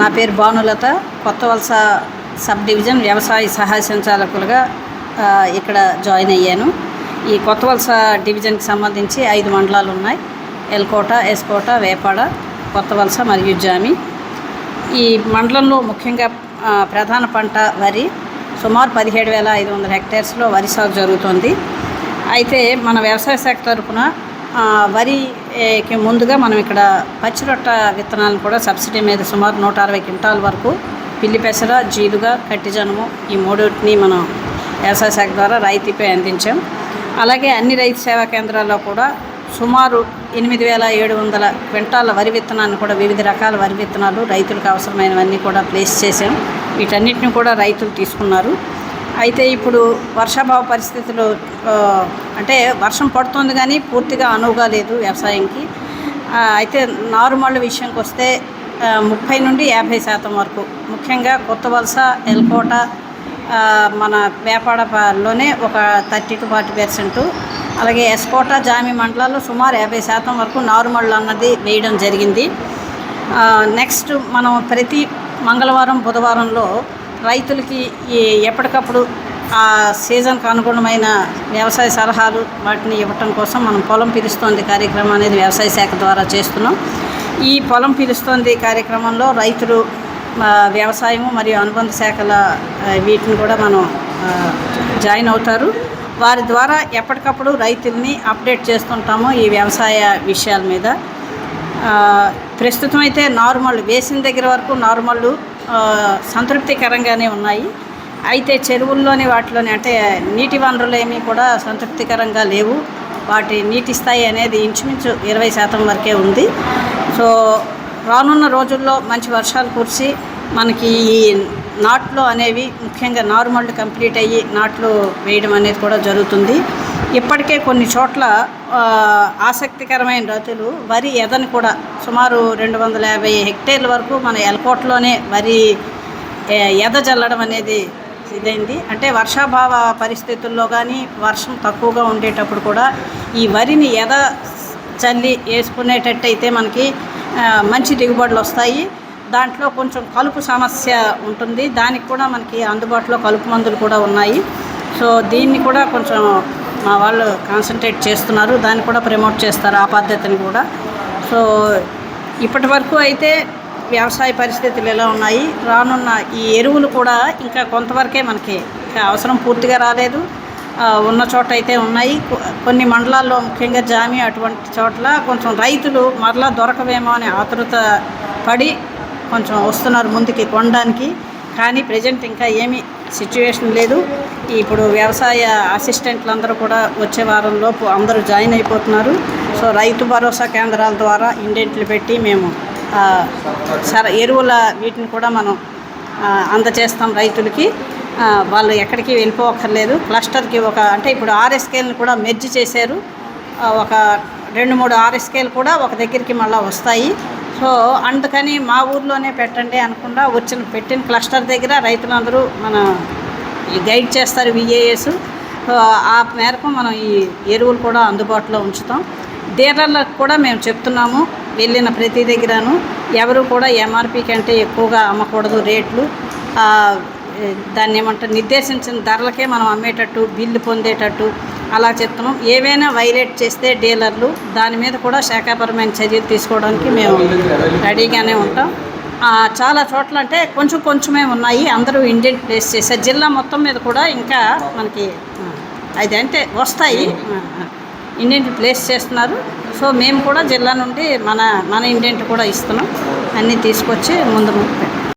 నా పేరు భానులత కొత్త వలస సబ్ డివిజన్ వ్యవసాయ సహాయ సంచాలకులుగా ఇక్కడ జాయిన్ అయ్యాను. ఈ కొత్త వలస డివిజన్కి సంబంధించి ఐదు మండలాలు ఉన్నాయి. ఎల్కోట ఎస్కోట వేపాడ కొత్త వలస మరియు జామి. ఈ మండలంలో ముఖ్యంగా ప్రధాన పంట వరి. సుమారు పదిహేడు వేల ఐదు వందల హెక్టేర్స్లో వరి సాగు జరుగుతుంది. అయితే మన వ్యవసాయ శాఖ తరఫున వరి ముందుగా మనం ఇక్కడ పచ్చిరొట్ట విత్తనాలను కూడా సబ్సిడీ మీద సుమారు నూట అరవై క్వింటాల వరకు పిల్లి పెసర జీలుగా కట్టిజనుము ఈ మూడింటిని మనం వ్యవసాయ శాఖ ద్వారా రాయితీపై అందించాం. అలాగే అన్ని రైతు సేవా కేంద్రాల్లో కూడా సుమారు ఎనిమిది వేల ఏడు వందల క్వింటాల వరి విత్తనాన్ని కూడా వివిధ రకాల వరి విత్తనాలు రైతులకు అవసరమైనవన్నీ కూడా ప్లేస్ చేసాం వీటన్నిటిని కూడా రైతులు తీసుకున్నారు. అయితే ఇప్పుడు వర్షాభావ పరిస్థితులు అంటే వర్షం పడుతుంది కానీ పూర్తిగా అనువుగా లేదు వ్యవసాయంకి. అయితే నారుమళ్ళ విషయంకి వస్తే ముప్పై నుండి యాభై శాతం వరకు. ముఖ్యంగా కొత్త వలస ఎల్కోట మన వేపాడలోనే ఒక థర్టీ టు ఫార్టీ పర్సెంట్. అలాగే ఎస్కోట జామి మండలాల్లో సుమారు యాభై శాతం వరకు నారుమళ్ళు అన్నది వేయడం జరిగింది. నెక్స్ట్ మనం ప్రతి మంగళవారం బుధవారంలో రైతులకి ఈ ఎప్పటికప్పుడు ఆ సీజన్కు అనుగుణమైన వ్యవసాయ సలహాలు వాటిని ఇవ్వటం కోసం మనం పొలం పిలుస్తోంది కార్యక్రమం అనేది వ్యవసాయ శాఖ ద్వారా చేస్తున్నాం. ఈ పొలం పిలుస్తోంది కార్యక్రమంలో రైతులు వ్యవసాయము మరియు అనుబంధ శాఖల వీటిని కూడా మనం జాయిన్ అవుతారు. వారి ద్వారా ఎప్పటికప్పుడు రైతుల్ని అప్డేట్ చేస్తుంటాము ఈ వ్యవసాయ విషయాల మీద. ప్రస్తుతం అయితే నార్మల్ వేసిన దగ్గర వరకు నార్మల్ సంతృప్తికరంగానే ఉన్నాయి. అయితే చెరువుల్లోని వాటిలోని అంటే నీటి వనరులు ఏమీ కూడా సంతృప్తికరంగా లేవు. వాటి నీటి స్థాయి అనేది ఇంచుమించు ఇరవై శాతం వరకే ఉంది. సో రానున్న రోజుల్లో మంచి వర్షాలు కురిసి మనకి ఈ నాట్లు అనేవి ముఖ్యంగా నార్మల్ కంప్లీట్ అయ్యి నాట్లు వేయడం అనేది కూడా జరుగుతుంది. ఇప్పటికే కొన్ని చోట్ల ఆసక్తికరమైన రైతులు వరి ఎదని కూడా సుమారు రెండు వందల యాభై హెక్టేర్ల వరకు మన ఎల్కోట్లోనే వరి ఎద జల్లడం అనేది ఇదైంది. అంటే వర్షాభావ పరిస్థితుల్లో కానీ వర్షం తక్కువగా ఉండేటప్పుడు కూడా ఈ వరిని ఎద చల్లి వేసుకునేటట్టయితే మనకి మంచి దిగుబడులు వస్తాయి. దాంట్లో కొంచెం కలుపు సమస్య ఉంటుంది. దానికి కూడా మనకి అందుబాటులో కలుపు మందులు కూడా ఉన్నాయి. సో దీన్ని కూడా కొంచెం మా వాళ్ళు కాన్సన్ట్రేట్ చేస్తున్నారు. దాన్ని కూడా ప్రమోట్ చేస్తారు ఆ పద్ధతిని కూడా. సో ఇప్పటి వరకు అయితే వ్యవసాయ పరిస్థితులు ఎలా ఉన్నాయి? రానున్న ఈ ఎరువులు కూడా ఇంకా కొంతవరకే మనకి అవసరం పూర్తిగా రాలేదు. ఉన్న చోట అయితే ఉన్నాయి. కొన్ని మండలాల్లో ముఖ్యంగా జామి అటువంటి చోట్ల కొంచెం రైతులు మరలా దొరకవేమో అనే ఆతృత పడి కొంచెం వస్తున్నారు ముందుకి కొనడానికి. కానీ ప్రజెంట్ ఇంకా ఏమీ సిచ్యువేషన్ లేదు. ఇప్పుడు వ్యవసాయ అసిస్టెంట్లు అందరూ కూడా వచ్చే వారంలోపు అందరూ జాయిన్ అయిపోతున్నారు. సో రైతు భరోసా కేంద్రాల ద్వారా ఇండెంట్లు పెట్టి మేము ఆ, సర ఎరువుల వీటిని కూడా మనం అందచేస్తాం రైతులకి. వాళ్ళు ఎక్కడికి వెళ్ళిపోవక్కర్లేదు. క్లస్టర్కి ఒక అంటే ఇప్పుడు ఆర్ఎస్కేల్ని కూడా మెర్జ్ చేశారు. ఒక రెండు మూడు ఆర్ఎస్కేలు కూడా ఒక దగ్గరికి మళ్ళీ వస్తాయి. సో అందుకని మా ఊర్లోనే పెట్టండి అనకుండా వచ్చిన పెట్టిన క్లస్టర్ దగ్గర రైతులందరూ మన గైడ్ చేస్తారు విఏఎస్ ఆ మేరకు మనం ఈ ఎరువులు కూడా అందుబాటులో ఉంచుతాం. డీలర్లకు కూడా మేము చెప్తున్నాము వెళ్ళిన ప్రతి దగ్గరను. ఎవరు కూడా ఎంఆర్పి కంటే ఎక్కువగా అమ్మకూడదు రేట్లు. దాన్ని ఏమంటారు నిర్దేశించిన ధరలకే మనం అమ్మేటట్టు బిల్లు పొందేటట్టు అలా చెప్తున్నాం. ఏవైనా వైలేట్ చేస్తే డీలర్లు దాని మీద కూడా శాఖాపరమైన చర్యలు తీసుకోవడానికి మేము రెడీగానే ఉంటాం. చాలా చోట్ల అంటే కొంచెం కొంచెమే ఉన్నాయి. అందరూ ఇండియన్ ప్లేస్ చేశారు జిల్లా మొత్తం మీద కూడా ఇంకా మనకి అది అంటే వస్తాయి. ఇండియన్ ప్లేస్ చేస్తున్నారు. సో మేము కూడా జిల్లా నుండి మన మన ఇండియన్ కూడా ఇస్తున్నాం. అన్నీ తీసుకొచ్చి ముందు ముందు